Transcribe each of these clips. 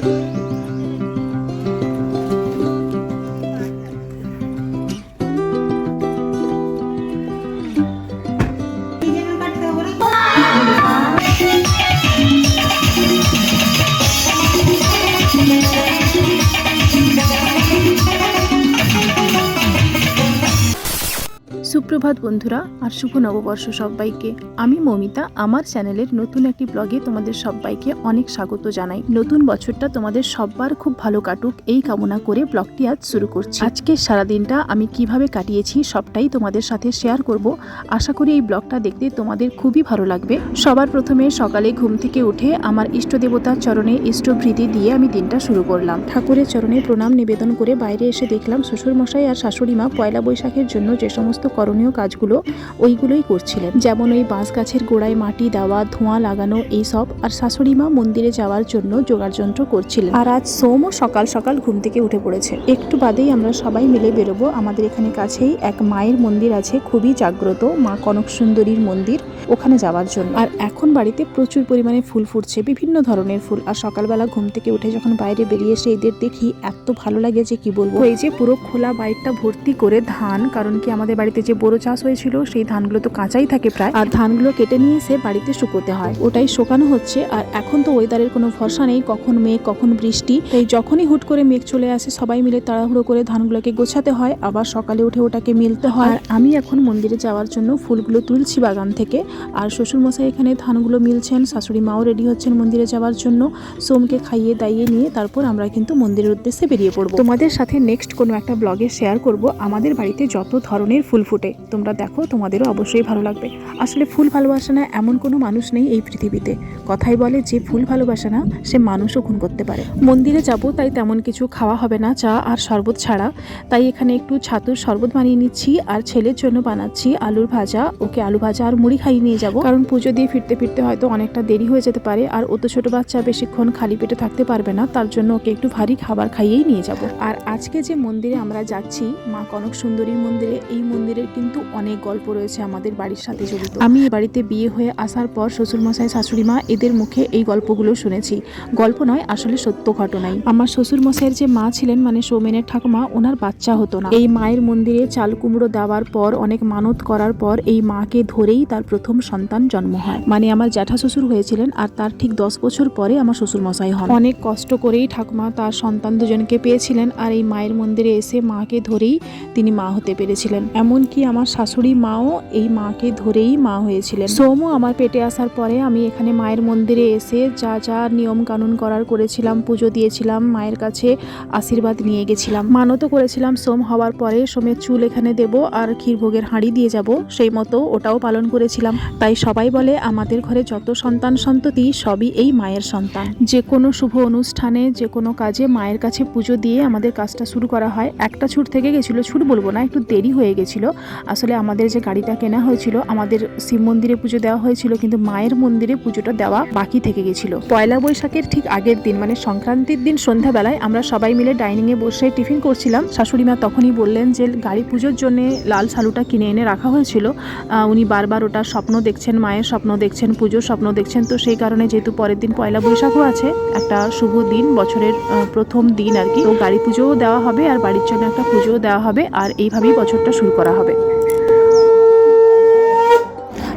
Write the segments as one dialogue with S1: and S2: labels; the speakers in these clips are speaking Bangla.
S1: thank you. সুপ্রভাত বন্ধুরা, আর শুভ নববর্ষ সবাইকে। আমি মমিতা, আমার চ্যানেলের নতুন একটি ব্লগে তোমাদের সবাইকে অনেক স্বাগত জানাই। নতুন বছরটা তোমাদের সবার খুব ভালো কাটুক এই কামনা করে ব্লগটি আজ শুরু করছি। আজকে সারাদিনটা আমি কীভাবে কাটিয়েছি সবটাই তোমাদের সাথে শেয়ার করব। আশা করি এই ব্লগটা দেখতে তোমাদের খুবই ভালো লাগবে। সবার প্রথমে সকালে ঘুম থেকে উঠে আমার ইষ্ট দেবতার চরণে ইষ্টভৃতি দিয়ে আমি দিনটা শুরু করলাম। ঠাকুরের চরণে প্রণাম নিবেদন করে বাইরে এসে দেখলাম শ্বশুরমশাই আর শাশুড়ি মা পয়লা বৈশাখের জন্য যে সমস্ত করণীয় কাজগুলো ওইগুলোই করছিলেন। যেমন ওই বাঁশ গাছের গোড়ায় মাটি দেওয়া, ধোঁয়া লাগানো এইসব আর শাশুড়ি মা মন্দিরে যাওয়ার জন্য যোগাযন্ত্র করছিলেন। আর আজ সোমও সকাল সকাল ঘুম থেকে উঠে পড়েছে। একটু বাদেই আমরা সবাই মিলে বেরোবো। আমাদের এখানে কাছেই এক মায়ের মন্দির আছে, খুবই জাগ্রত। মা কনক সুন্দরীর মন্দির। ওখানে যাওয়ার জন্য। আর এখন বাড়িতে প্রচুর পরিমাণে ফুল ফুটছে, বিভিন্ন ধরনের ফুল। আর সকালবেলা ঘুম থেকে উঠে যখন বাইরে বেরিয়ে এসে এদের দেখি, এত ভালো লাগে যে কি বলব? এই যে পুরো খোলা বাইরটা ভর্তি করে ধান, কারণ কি আমাদের বাড়িতে যে বড় চাষ হয়েছিল, সেই ধানগুলো তো কাঁচাই থাকে প্রায়। আর ধানগুলো কেটে নিয়ে এসে বাড়িতে শুকোতে হয়। ওটাই শোকানো হচ্ছে। আর এখন তো ওয়েদারের কোনো ভরসা নেই, কখন মেঘ, কখন বৃষ্টি। তাই যখনই হুট করে মেঘ চলে আসে, সবাই মিলে তাড়াহুড়ো করে ধানগুলোকে গোছাতে হয়। আবার সকালে উঠে ওটাকে মিলতে হয়। আর আমি এখন মন্দিরে যাওয়ার জন্য ফুলগুলো তুলছি বাগান থেকে। আর শ্বশুরমশাই এখানে ধানগুলো মিলছেন, শাশুড়ি মাও রেডি হচ্ছেন মন্দিরে যাওয়ার জন্য। সোমকে খাইয়ে দাইয়ে নিয়ে তারপর আমরা কিন্তু মন্দিরের উদ্দেশ্যে বেরিয়ে পড়ব। তোমাদের সাথে নেক্সট কোনো একটা ব্লগে শেয়ার করব আমাদের বাড়িতে যত ধরনের ফুল ফুটে। তোমরা দেখো, তোমাদেরও অবশ্যই ভালো লাগবে। আসলে ফুল ভালোবাসে না এমন কোনো মানুষ নেই এই পৃথিবীতে। কথাই বলে, যে ফুল ভালোবাসে না, সে মানুষও খুন করতে পারে। মন্দিরে যাব, তাই তেমন কিছু খাওয়া হবে না, চা আর শরবত ছাড়া। তাই এখানে একটু ছাতুর শরবত বানিয়ে নিচ্ছি আর ছেলের জন্য বানাচ্ছি আলুর ভাজা। ওকে আলু ভাজা আর মুড়ি খাইয়ে নিয়ে যাব। কারণ পুজো দিয়ে ফিরতে ফিরতে হয়তো অনেকটা দেরি হয়ে যেতে পারে। আর ও তো ছোট বাচ্চা, বেশিক্ষণ খালি পেটে থাকতে পারবে না। তার জন্য ওকে একটু ভারী খাবার খাইয়েই নিয়ে যাব। আর আজকে যে মন্দিরে আমরা যাচ্ছি, মা কনক সুন্দরীর মন্দিরে, এই মন্দিরের কিন্তু অনেক গল্প রয়েছে আমাদের বাড়ির সাথে জড়িত। আমি এ বাড়িতে বিয়ে হয়ে আসার পর শ্বশুরমশাই, শাশুড়ি মা এদের মুখে এই গল্পগুলো শুনেছি। গল্প নয়, আসলে সত্য ঘটনাই। আমার শ্বশুর মশাইয়ের যে মা ছিলেন মানে সৌমেনের ঠাকুমা, ওনার বাচ্চা হতো না। এই মায়ের মন্দিরে চাল কুমড়ো দেওয়ার পর, অনেক মানত করার পর, এই মাকে ধরেই তার প্রথম সন্তান জন্ম হয়। মানে আমার জ্যাঠা শ্বশুর হয়েছিলেন আর তার ঠিক দশ বছর পরে আমার শ্বশুর মশাই হন। অনেক কষ্ট করেই ঠাকুমা তার সন্তান দুজনকে পেয়েছিলেন আর এই মায়ের মন্দিরে এসে মাকে ধরেই তিনি মা হতে পেরেছিলেন। এমনকি আমার শাশুড়ি মাও এই মাকে ধরেই মা হয়েছিলেন। সোমও আমার পেটে আসার পরে আমি এখানে মায়ের মন্দিরে এসে যা যা নিয়ম কানুন করার করেছিলাম, পুজো দিয়েছিলাম, মায়ের কাছে আশীর্বাদ নিয়ে গেছিলাম। মানতও করেছিলাম, সোম হওয়ার পরে সোমের চুল এখানে দেব আর ক্ষীরভোগের হাঁড়ি দিয়ে যাব, সেই মতো ওটাও পালন করেছিলাম। তাই সবাই বলে, আমাদের ঘরে যত সন্তান সন্ততি, সবই এই মায়ের সন্তান। যে কোনো শুভ অনুষ্ঠানে, যে কোনো কাজে মায়ের কাছে পুজো দিয়ে আমাদের কাজটা শুরু করা হয়। একটা ছুট থেকে গেছিল, ছুট বলব না, একটু দেরি হয়ে গেছিল। আসলে আমাদের যে গাড়িটা কেনা হয়েছিল, আমাদের শিব মন্দিরে পুজো দেওয়া হয়েছিল, কিন্তু মায়ের মন্দিরে পুজোটা দেওয়া বাকি থেকে গেছিল। পয়লা বৈশাখের ঠিক আগের দিন মানে সংক্রান্তির দিন সন্ধ্যাবেলায়, আমরা সবাই মিলে ডাইনিংয়ে বসে টিফিন করছিলাম। শাশুড়ি মা তখনই বললেন যে, গাড়ি পুজোর জন্য লাল সালুটা কিনে এনে রাখা হয়েছিল। উনি বারবার ওটা স্বপ্ন দেখছেন, মায়ের স্বপ্ন দেখছেন, পুজোর স্বপ্ন দেখছেন, তো সেই কারণে যেহেতু পরের দিন পয়লা বৈশাখও আছে, একটা শুভ দিন, বছরের প্রথম দিন আর কি। তো গাড়ি পুজোও দেওয়া হবে আর বাড়ির জন্য একটা পুজোও দেওয়া হবে আর এইভাবেই বছরটা শুরু করা হবে।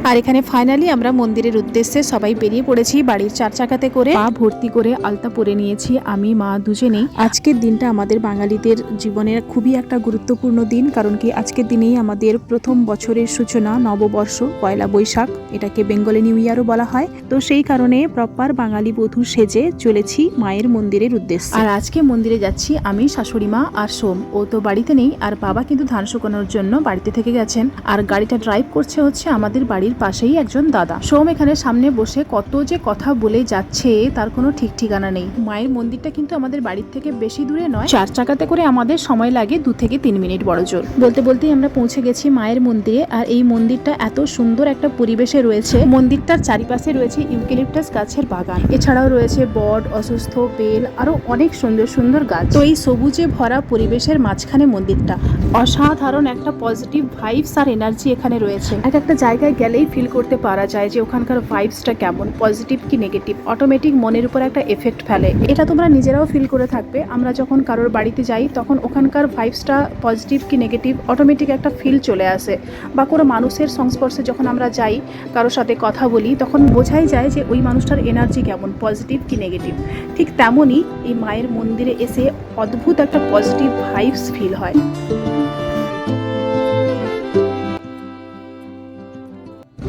S1: আর এখানে ফাইনালি আমরা মন্দিরের উদ্দেশ্যে সবাই বেরিয়ে পড়েছি। বাড়ির চার চাকাতে করে পা ভর্তি করে আলতা পরে নিয়েছি। আমি, মা দুজনেই। আজকের দিনটা আমাদের বাঙালিদের জীবনের খুবই একটা গুরুত্বপূর্ণ দিন, কারণ কি আজকের দিনেই আমাদের প্রথম বছরের সূচনা নববর্ষ, পয়লা বৈশাখ, এটাকে বেঙ্গলি নিউ ইয়ারও বলা হয়। তো সেই কারণে প্রপার বাঙালি বধূ সেজে চলেছি মায়ের মন্দিরের উদ্দেশ্যে। আর আজকে মন্দিরে যাচ্ছি আমি, শাশুড়ি মা আর সোম। ও তো বাড়িতে নেই, আর বাবা কিন্তু ধান শুকানোর জন্য বাড়িতে থেকে গেছেন। আর গাড়িটা ড্রাইভ করছে হচ্ছে আমাদের বাড়ির পাশেই একজন দাদা। সোম এখানে সামনে বসে কত যে কথা বলে যাচ্ছে, তার কোনো ঠিক ঠিকানা নেই। মায়ের মন্দিরটা কিন্তু আমাদের বাড়ির থেকে বেশি দূরে নয়। চার চাকাতে করে আমাদের সময় লাগে দু থেকে তিন মিনিট বড় জোর। বলতে বলতেই আমরা পৌঁছে গেছি মায়ের মন্দিরে, আর এই মন্দিরটা এত সুন্দর একটা পরিবেশে রয়েছে। মন্দিরটার চারিপাশে রয়েছে ইউকেলিপটাস গাছের বাগান। এছাড়াও রয়েছে বট, অসুস্থ, বেল, আরও অনেক সুন্দর সুন্দর গাছ। তো এই সবুজে ভরা পরিবেশের মাঝখানে মন্দিরটা। অসাধারণ একটা পজিটিভ ভাইবস আর এনার্জি এখানে রয়েছে। এক একটা জায়গায় গেলেই দেখলেই ফিল করতে পারা যায় যে ওখানকার ভাইবসটা কেমন পজিটিভ কি নেগেটিভ অটোমেটিক মনের উপর একটা এফেক্ট ফেলে। এটা তোমরা নিজেরাও ফিল করে থাকবে। আমরা যখন কারোর বাড়িতে যাই, তখন ওখানকার ভাইবসটা পজিটিভ কি নেগেটিভ অটোমেটিক একটা ফিল চলে আসে। বা কোনো মানুষের সংস্পর্শে যখন আমরা যাই, কারোর সাথে কথা বলি, তখন বোঝাই যায় যে ওই মানুষটার এনার্জি কেমন পজিটিভ কি নেগেটিভ ঠিক তেমনই এই মায়ের মন্দিরে এসে অদ্ভুত একটা পজিটিভ ভাইবস ফিল হয়।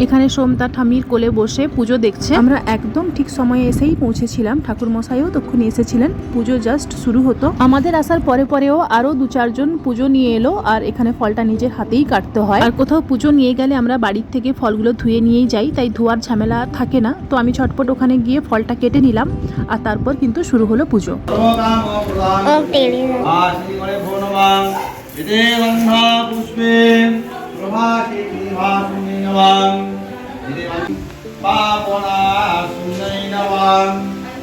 S1: এখানে সোমতা ঠামির কোলে বসে পুজো দেখছে। আমরা একদম ঠিক সময়ে এসেই পৌঁছেছিলাম। ঠাকুর মশাইও তখন এসেছিলেন। পুজো জাস্ট শুরু হতো। আমাদের আসার পরে পরেও আরও দু চারজন পুজো নিয়ে এলো আর এখানে ফলটা নিজের হাতেই কাটতে হয়। আর কোথাও পুজো নিয়ে গেলে আমরা বাড়ির থেকে ফলগুলো ধুয়ে নিয়েই যাই তাই ধোয়ার ঝামেলা থাকে না। তো আমি ছটপট ওখানে গিয়ে ফলটা কেটে নিলাম আর তারপর কিন্তু শুরু হলো পুজো।
S2: วังนิ
S3: ปาปนาสุนัยนวัง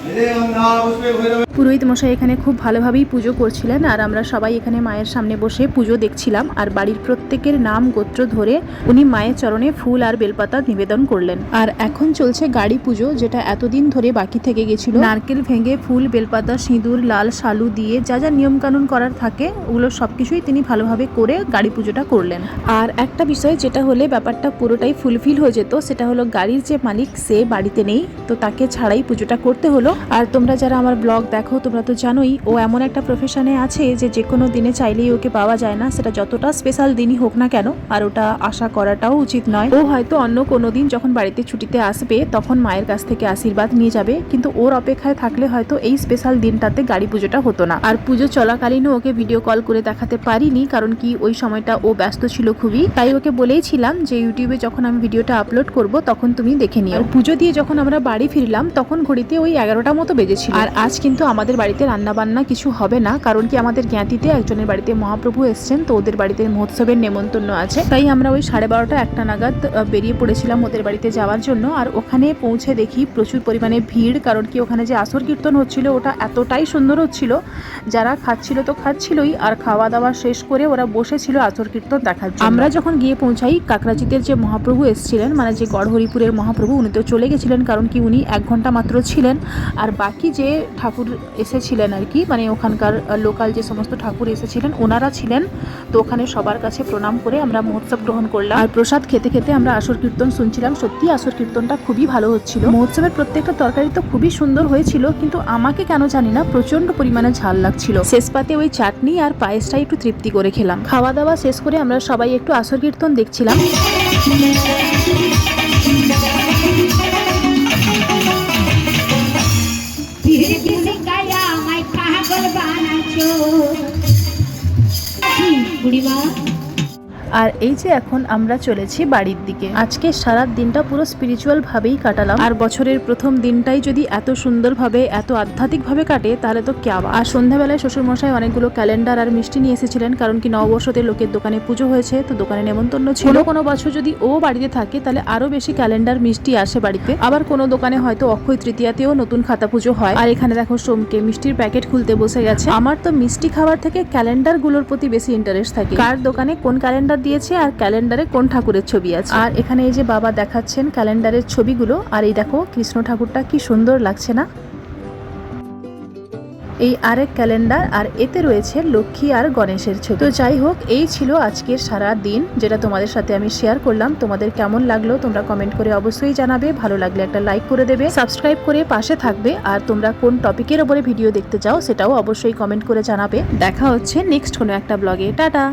S3: นิเดวังนาอุสเปเว
S1: পুরোহিত মশাই এখানে খুব ভালোভাবেই পুজো করছিলেন আর আমরা সবাই এখানে মায়ের সামনে বসে পুজো দেখছিলাম আর বাড়ির প্রত্যেকের নাম গোত্র ধরে উনি মায়ের চরণে ফুল আর বেলপাতা নিবেদন করলেন। আর এখন চলছে গাড়ি পুজো যেটা এতদিন ধরে বাকি থেকে গেছিল। নারকেল ভেঙে ফুল, বেলপাতা, সিঁদুর, লাল শালু দিয়ে যা যা নিয়ম কানুন করার থাকে ওগুলো সবকিছুই তিনি ভালোভাবে করে গাড়ি পুজোটা করলেন। আর একটা বিষয় যেটা হলে ব্যাপারটা পুরোটাই ফুলফিল হয়ে যেত সেটা হলো গাড়ির যে মালিক সে বাড়িতে নেই তো তাকে ছাড়াই পুজোটা করতে হলো। আর তোমরা যারা আমার ব্লগ দেখো তোমরা তো জানোই, ও এমন একটা প্রফেশনে আছে যে যে কোনো দিনে চাইলেই ওকে পাওয়া যায় না। সেটা যতটা স্পেশাল দিনই হোক না কেন, আর ওটা আশা করাটাও উচিত নয়। ও হয়তো অন্য কোনো দিন যখন বাড়িতে ছুটিতে আসবে, তখন মায়ের কাছ থেকে আশীর্বাদ নিয়ে যাবে, কিন্তু ওর অপেক্ষায় থাকলে হয়তো এই স্পেশাল দিনটাতে গাড়ি পুজোটা হতো না। আর পুজো চলাকালীনও ওকে ভিডিও কল করে দেখাতে পারিনি, কারণ কি ওই সময়টা ও ব্যস্ত ছিল খুবই। তাই ওকে বলেইছিলাম যে, ইউটিউবে যখন আমি ভিডিওটা আপলোড করব, তখন তুমি দেখে নিও। পুজো দিয়ে যখন আমরা বাড়ি ফিরলাম, তখন ঘড়িতে ওই এগারোটা মতো বেজেছিল। আর আজ কিন্তু আমাদের বাড়িতে রান্না বান্না কিছু হবে না, কারণ কি আমাদের জ্ঞাতিতে একজনের বাড়িতে মহাপ্রভু এসছেন, তো ওদের বাড়িতে মহোৎসবের নেমন্তন্ন আছে। তাই আমরা ওই সাড়ে বারোটা একটা নাগাদ বেরিয়ে পড়েছিলাম ওদের বাড়িতে যাওয়ার জন্য। আর ওখানে পৌঁছে দেখি প্রচুর পরিমাণে ভিড়, কারণ কি ওখানে যে আসর কীর্তন হচ্ছিল, ওটা এতটাই সুন্দর হচ্ছিল, যারা খাচ্ছিল তো খাচ্ছিলই, আর খাওয়া দাওয়া শেষ করে ওরা বসেছিল আসর কীর্তন দেখার জন্য। আমরা যখন গিয়ে পৌঁছাই, কাকরাজিতের যে মহাপ্রভু এসেছিলেন মানে যে গড়হরিপুরের মহাপ্রভু, উনি তো চলে গেছিলেন, কারণ কি উনি এক ঘণ্টা মাত্র ছিলেন। আর বাকি যে ঠাকুর এসেছিলেন আর কি মানে ওখানকার লোকাল যে সমস্ত ঠাকুর এসেছিলেন, ওনারা ছিলেন। তো ওখানে সবার কাছে প্রণাম করে আমরা মহোৎসব গ্রহণ করলাম। আর প্রসাদ খেতে খেতে আমরা আসর কীর্তন শুনছিলাম। সত্যি আসর কীর্তনটা খুবই ভালো হচ্ছিল। মহোৎসবের প্রত্যেকটা তরকারি তো খুবই সুন্দর হয়েছিল, কিন্তু আমাকে কেন জানি না প্রচণ্ড পরিমাণে ঝাল লাগছিল। শেষ পাতে ওই চাটনি আর পায়েসটা একটু তৃপ্তি করে খেলাম। খাওয়া দাওয়া শেষ করে আমরা সবাই একটু আসর কীর্তন দেখছিলাম।
S2: 鳥は？
S1: আর এই যে এখন আমরা চলেছি বাড়ির দিকে। আজকে সারা দিনটা পুরো স্পিরিচুয়াল ভাবেই কাটালাম। আর বছরের প্রথম দিনটাই যদি এত সুন্দরভাবে, এত আধ্যাত্মিক ভাবে কাটে, তাহলে তো বাত। আর সন্ধ্যাবেলায় শ্বশুরমশাই অনেকগুলো ক্যালেন্ডার আর মিষ্টি নিয়ে এসেছিলেন, কারণ কি নববর্ষতে লোকের দোকানে পুজো হয়েছে, তো দোকানে নেমন্তন্ন ছিল। কোনো বছর যদি ও বাড়িতে থাকে, তাহলে আরও বেশি ক্যালেন্ডার মিষ্টি আসে বাড়িতে। আবার কোনো দোকানে হয়তো অক্ষয় তৃতীয়াতেও নতুন খাতা পুজো হয়। আর এখানে দেখো সোমকে মিষ্টির প্যাকেট খুলতে বসে গেছে। আমার তো মিষ্টি খাবার থেকে ক্যালেন্ডারগুলোর প্রতি বেশি ইন্টারেস্ট থাকে। কার দোকানে কোন ক্যালেন্ডার দিয়েছে আর ক্যালেন্ডারে কোন ঠাকুরের ছবি আছে। আর এখানে এই যে বাবা দেখাচ্ছেন ক্যালেন্ডারের ছবিগুলো, আর এই দেখো কৃষ্ণ ঠাকুরটা কি সুন্দর লাগছে না? এই আরেক ক্যালেন্ডার, আর এতে রয়েছে লক্ষ্মী আর গণেশের ছবি। তো যাই হোক, এই ছিল আজকের সারা দিন, যেটা তোমাদের সাথে আমি শেয়ার করলাম। তোমাদের কেমন লাগল তোমরা কমেন্ট করে অবশ্যই জানাবে। ভালো লাগলে একটা লাইক করে দেবে। সাবস্ক্রাইব করে পাশে থাকবে। আর তোমরা কোন টপিকের ওপরে ভিডিও দেখতে চাও, সেটাও অবশ্যই কমেন্ট করে জানাবে। দেখা হচ্ছে নেক্সট কোনো একটা ব্লগে টাটা!